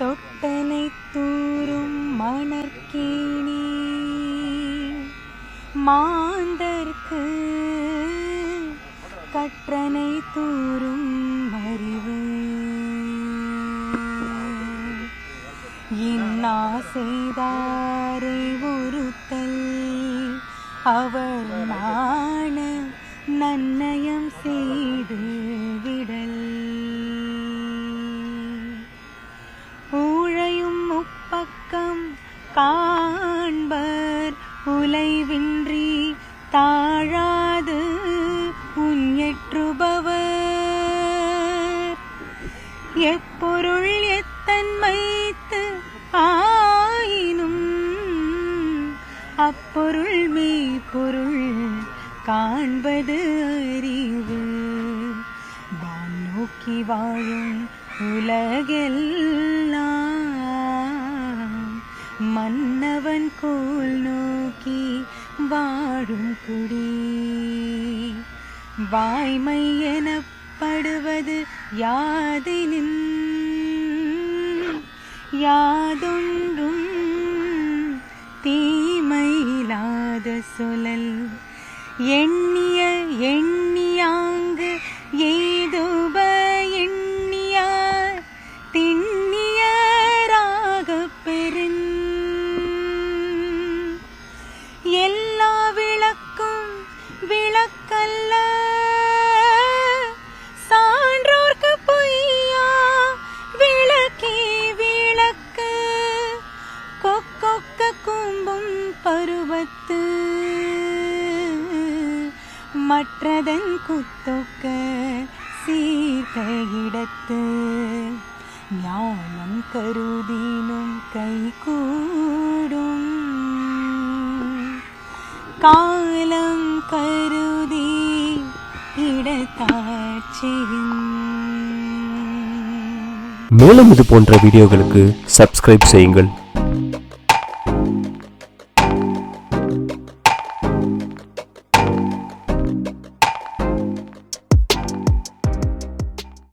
தொட்டனை தூரும் மணற்கேணி. மாந்தர்க்கு கற்றனை தூரும் அறிவு. இன்னா செய்தாரை உறுத்தல் அவர் நாண நன்னயம் செய்து விட தாழாது உஞற்றுபவர் எப்பொருள் எத்தன்மைத்து ஆயினும் அப்பொருள் மெய்ப்பொருள் காண்பது அறிவு. வான் நோக்கி வாழும் உலகெல்லாம் மன்னவன் கோல் நோ வாழும் குடி. வாய்மை எனப்படுவது யாதினின் யாதொன்றும் தீமையில்லாத சுழல். எண்ணிய எண்ணியாங்கு ஏதுப எண்ணியார். திண்ணியராகப் பெரு குத்து மற்றதன் குத்தொக்க சீர்த்த இடத்து ஞானம் கருதினும் கை கூடும் காலம் கருதி இடத்தாட்சியும் மேலும் இது போன்ற வீடியோகளுக்கு சப்ஸ்கிரைப் செய்யுங்கள்.